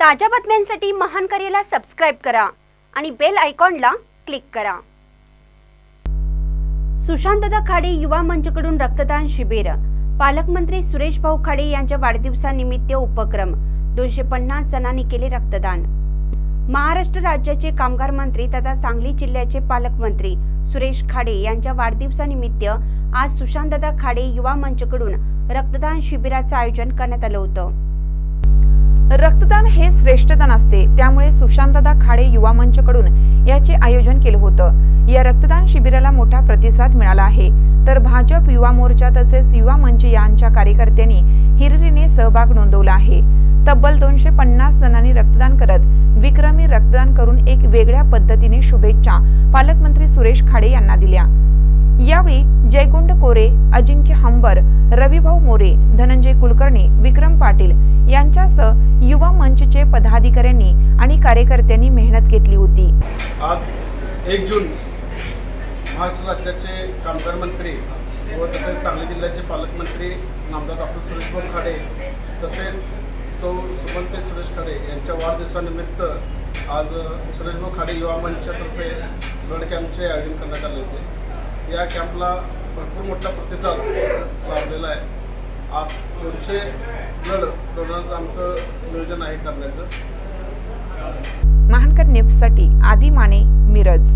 ताज्या बातम्यांसाठी महान करेला सबस्क्राईब करा आणि बेल आयकॉनला क्लिक करा. सुशांतदा खाडे युवा मंचकडून रक्तदान शिबिर. पालकमंत्री सुरेश भाऊ खाडे यांच्या वाढदिवसानिमित्त उपक्रम. दोनशे पन्नास जणांनी केले रक्तदान. महाराष्ट्र राज्याचे कामगार मंत्री तथा सांगली जिल्ह्याचे पालकमंत्री सुरेश खाडे यांच्या वाढदिवसानिमित्त आज सुशांतदा खाडे युवा मंचकडून रक्तदान शिबिराचं आयोजन करण्यात आलं होतं. रक्तदान हे श्रेष्ठदान असते. त्यामुळे सुशांतदा खाडे युवा मंचकडून याचे आयोजन केलं होतं. या रक्तदान शिबिराला मोठा प्रतिसाद मिळाला आहे. तर भाजप युवा मोर्चा तसेच युवा मंच यांच्या कार्यकर्त्यांनी हिरिरीने सहभाग नोंदवला आहे. तब्बल दोनशे पन्नास जणांनी रक्तदान करत विक्रमी रक्तदान करून एक वेगळ्या पद्धतीने शुभेच्छा पालकमंत्री सुरेश खाडे यांना दिल्या. यावेळी जयगुंड कोरे अजिंक्य हंबर रविभाऊ मोरे धनंजय कुलकर्णी विक्रम पाटील यांच्यासह युवा मंचचे पदाधिकाऱ्यांनी आणि कार्यकर्त्यांनी मेहनत घेतली होती. आज एक जून महाराष्ट्र राज्याचे कामगार मंत्री व तसेच सांगली जिल्ह्याचे पालकमंत्री नामदार डॉक्टर सुरेशभाऊ खाडे तसेच सौ सुमंते सुरेश खाडे यांच्या वाढदिवसानिमित्त आज सुरेशभाऊ खाडे युवा मंचातर्फे ब्लड कॅम्पचे आयोजन करण्यात आले होते. या कॅम्पला भरपूर मोठा प्रतिसाद लाभलेला आहे. आज दोनशे ब्लड डोनर आमचं नियोजन आहे करण्याचं. महानकर न्यूजसाठी आदी माने मिरज.